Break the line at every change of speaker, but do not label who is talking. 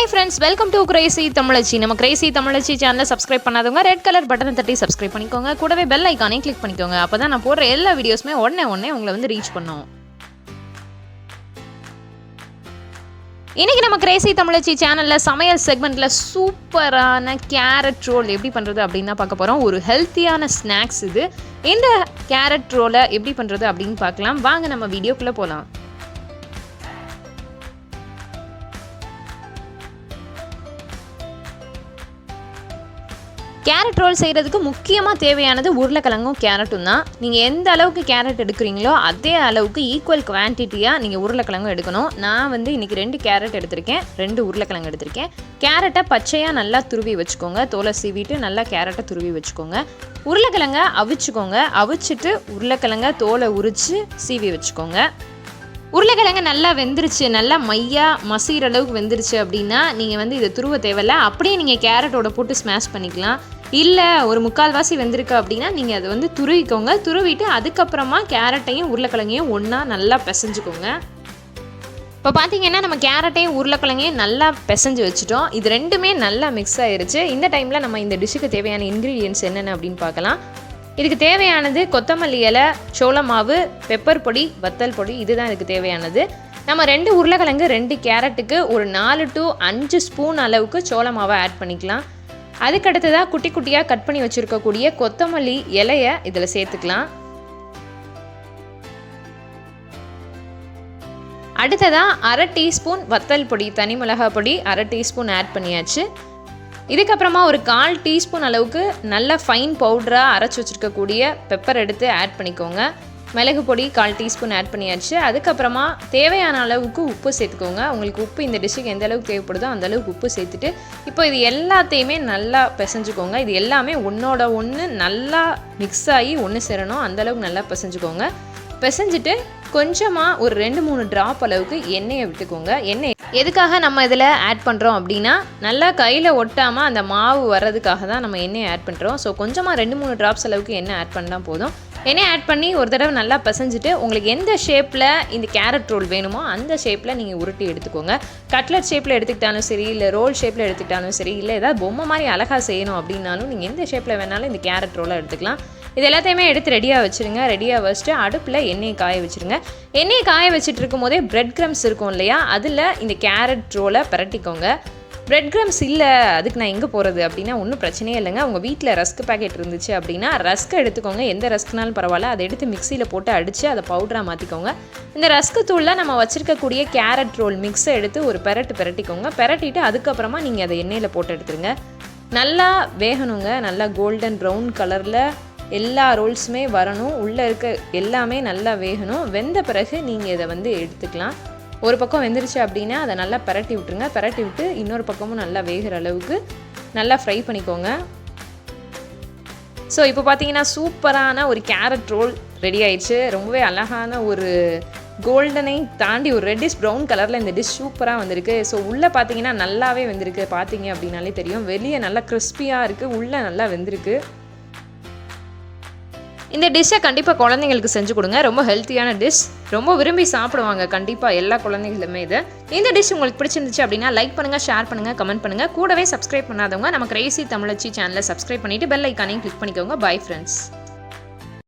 Hi friends welcome to crazy தமிழச்சி நம்ம Crazy தமிழச்சி சேனலை subscribe பண்ணாதவங்க ரெட் கலர் பட்டனை தட்டி சப்ஸ்கிரைப் பண்ணிக்கோங்க. கூடவே பெல் ஐக்கானே கிளிக் பண்ணிக்கோங்க. அப்போ தான் நான் போடுற எல்லா வீடியோஸுமே உடனே உடனே உங்களை வந்து ரீச் பண்ணும். இன்னைக்கு நம்ம கிரேசி தமிழச்சி சேனலில் சமையல் செக்மெண்ட்டில் சூப்பரான கேரட் ரோல் எப்படி பண்ணுறது அப்படின்னு தான் பார்க்க போகிறோம் ஒரு ஹெல்த்தியான ஸ்நாக்ஸ் இது. இந்த கேரட் ரோலை எப்படி பண்ணுறது அப்படின்னு பார்க்கலாம். வாங்க நம்ம வீடியோக்குள்ளே போகலாம் கேரட் ரோல் செய்கிறதுக்கு முக்கியமாக தேவையானது உருளைக்கிழங்கும் கேரட்டும் தான். நீங்கள் எந்த அளவுக்கு கேரட் எடுக்கிறீங்களோ அதே அளவுக்கு ஈக்குவல் குவான்டிட்டியாக நீங்கள் உருளைக்கிழங்கும் எடுக்கணும். நான் வந்து இன்றைக்கி ரெண்டு கேரட் எடுத்திருக்கேன். ரெண்டு உருளைக்கிழங்கு எடுத்திருக்கேன். கேரட்டை பச்சையாக நல்லா துருவி வச்சுக்கோங்க. தோலை சீவிட்டு நல்லா கேரட்டை துருவி வச்சுக்கோங்க. உருளைக்கிழங்க அவிச்சுக்கோங்க. அவிச்சிட்டு உருளைக்கிழங்க தோலை உரித்து சீவி வச்சுக்கோங்க. உருளைக்கிழங்கு நல்லா வெந்துருச்சு நல்லா மையாக மசிகிற அளவுக்கு வெந்துருச்சு அப்படின்னா நீங்கள் வந்து இதை துருவ தேவையில்ல. அப்படியே நீங்கள் கேரட்டோட போட்டு ஸ்மாஷ் பண்ணிக்கலாம். இல்லை ஒரு முக்கால்வாசி வெந்திருக்கு அப்படின்னா நீங்கள் அதை வந்து துருவிக்கோங்க. துருவிட்டு அதுக்கப்புறமா கேரட்டையும் உருளைக்கிழங்கையும் ஒன்றா நல்லா பிசைஞ்சுக்கோங்க. இப்போ பார்த்தீங்கன்னா நம்ம கேரட்டையும் உருளைக்கிழங்கையும் நல்லா பிசைஞ்சு வச்சுட்டோம். இது ரெண்டுமே நல்லா மிக்ஸ் ஆயிருச்சு. இந்த டைமில் நம்ம இந்த டிஷ்ஷுக்கு தேவையான இன்க்ரீடியன்ஸ் என்னென்ன அப்படின்னு பார்க்கலாம். இதுக்கு தேவையானது கொத்தமல்லி இலை சோளமாவு பெப்பர் பொடி வத்தல் பொடி இதுதான் இதுக்கு தேவையானது. நம்ம ரெண்டு உருளைக்கிழங்கு ரெண்டு கேரட்டுக்கு ஒரு நாலு டு அஞ்சு ஸ்பூன் அளவுக்கு சோள மாவை ஆட் பண்ணிக்கலாம். அதுக்கடுத்ததாக குட்டி குட்டியாக கட் பண்ணி வச்சுருக்கக்கூடிய கொத்தமல்லி இலையை இதில் சேர்த்துக்கலாம். அடுத்ததாக அரை டீஸ்பூன் வத்தல் பொடி தனி மிளகாய் பொடி அரை டீஸ்பூன் ஆட் பண்ணியாச்சு. இதுக்கப்புறமா ஒரு கால் டீஸ்பூன் அளவுக்கு நல்ல ஃபைன் பவுடராக அரைச்சி வச்சுருக்கக்கூடிய பெப்பர் எடுத்து ஆட் பண்ணிக்கோங்க. மிளகு பொடி கால் டீஸ்பூன் ஆட் பண்ணியாச்சு. அதுக்கப்புறமா தேவையான அளவுக்கு உப்பு சேர்த்துக்கோங்க. உங்களுக்கு உப்பு இந்த டிஷ்ஷுக்கு எந்த அளவுக்கு தேவைப்படுதோ அந்த அளவுக்கு உப்பு சேர்த்துட்டு இப்போ இது எல்லாத்தையுமே நல்லா பிசைஞ்சுக்கோங்க. இது எல்லாமே ஒன்றோட ஒன்று நல்லா மிக்ஸ் ஆகி ஒன்று சேரணும். அந்தளவுக்கு நல்லா பிசைஞ்சுக்கோங்க. பிசைஞ்சிட்டு கொஞ்சமாக ஒரு ரெண்டு மூணு ட்ராப் அளவுக்கு எண்ணெயை விட்டுக்கோங்க. எண்ணெய் எதுக்காக நம்ம இதில் ஆட் பண்ணுறோம் அப்படின்னா நல்லா கையில் ஒட்டாமல் அந்த மாவு வர்றதுக்காக தான் நம்ம எண்ணெயை ஆட் பண்ணுறோம் ஸோ கொஞ்சமாக ரெண்டு மூணு ட்ராப்ஸ் அளவுக்கு எண்ணெய் ஆட் பண்ணால் போதும். எண்ணெய் ஆட் பண்ணி ஒரு தடவை நல்லா பசைஞ்சிட்டு உங்களுக்கு எந்த ஷேப்பில் இந்த கேரட் ரோல் வேணுமோ அந்த ஷேப்பில் நீங்கள் உருட்டி எடுத்துக்கோங்க. கட்லட் ஷேப்பில் எடுத்துக்கிட்டாலும் சரி இல்லை ரோல் ஷேப்பில் எடுத்துக்கிட்டாலும் சரி இல்லை ஏதாவது பொம்மை மாதிரி அழகாக செய்யணும் அப்படின்னாலும் நீங்கள் எந்த ஷேப்பில் வேணாலும் இந்த கேரட் ரோலை எடுத்துக்கலாம். இது எல்லாத்தையுமே எடுத்து ரெடியாக வச்சுருங்க. ரெடியாக வச்சுட்டு அடுப்பில் எண்ணெயை காய வச்சுருங்க. எண்ணெயை காய வச்சுட்டு இருக்கும் போதே பிரெட் க்ரம்ஸ் இருக்கும் இல்லையா? அதில் இந்த கேரட் ரோலை பரட்டிக்கோங்க. பிரெட் க்ரம்ஸ் இல்லை அதுக்கு நான் எங்கே போகிறது அப்படின்னா ஒன்றும் பிரச்சனையே இல்லைங்க. உங்கள் வீட்டில் ரஸ்க் பேக்கெட் இருந்துச்சு அப்படின்னா ரஸ்க் எடுத்துக்கோங்க. எந்த ரஸ்க்னாலும் பரவாயில்ல. அதை எடுத்து மிக்சியில் போட்டு அடித்து அதை பவுடராக மாற்றிக்கோங்க இந்த ரஸ்க்கு தூளில் நம்ம வச்சுருக்கக்கூடிய கேரட் ரோல் மிக்ஸை எடுத்து ஒரு பெரட்டு பெரட்டிக்கோங்க. பெரட்டிட்டு அதுக்கப்புறமா நீங்கள் அதை எண்ணெயில் போட்டு எடுத்துருங்க. நல்லா வேகணுங்க. நல்லா கோல்டன் ப்ரௌன் கலரில் எல்லா ரோல்ஸுமே வரணும். உள்ளே இருக்க எல்லாமே நல்லா வேகணும். வெந்த பிறகு நீங்கள் இதை வந்து எடுத்துக்கலாம். ஒரு பக்கம் வெந்துருச்சு அப்படின்னா அதை நல்லா பரட்டி விட்டுருங்க. பரட்டி விட்டு இன்னொரு பக்கமும் நல்லா வேகிற அளவுக்கு நல்லா ஃப்ரை பண்ணிக்கோங்க. ஸோ இப்போ பார்த்தீங்கன்னா சூப்பரான ஒரு கேரட் ரோல் ரெடி ஆயிடுச்சு. ரொம்பவே அழகான ஒரு கோல்டனை தாண்டி ஒரு ரெட்டிஷ் ப்ரௌன் கலரில் இந்த டிஷ் சூப்பராக வந்திருக்கு. ஸோ உள்ளே பார்த்தீங்கன்னா நல்லாவே வெந்திருக்கு. பார்த்தீங்க அப்படின்னாலே தெரியும். வெளியே நல்லா கிறிஸ்பியாக இருக்குது உள்ளே நல்லா வெந்திருக்கு. இந்த டிஷ்ஷை கண்டிப்பாக குழந்தைங்களுக்கு செஞ்சு கொடுங்க. ரொம்ப ஹெல்த்தியான டிஷ் ரொம்ப விரும்பி சாப்பிடுவாங்க. கண்டிப்பாக எல்லா குழந்தைகளுமே இது. இந்த டிஷ் உங்களுக்கு பிடிச்சிருந்துச்சு அப்படின்னா லைக் பண்ணுங்கள் ஷேர் பண்ணுங்கள் கமெண்ட் பண்ணுங்கள் கூடவே சப்ஸ்கிரைப் பண்ணாதவங்க நம்ம கிரேசி தமிழச்சி சேனலை சப்ஸ்கிரைப் பண்ணிவிட்டு பெல் ஐக்கானையும் கிளிக் பண்ணிக்கோங்க. Bye friends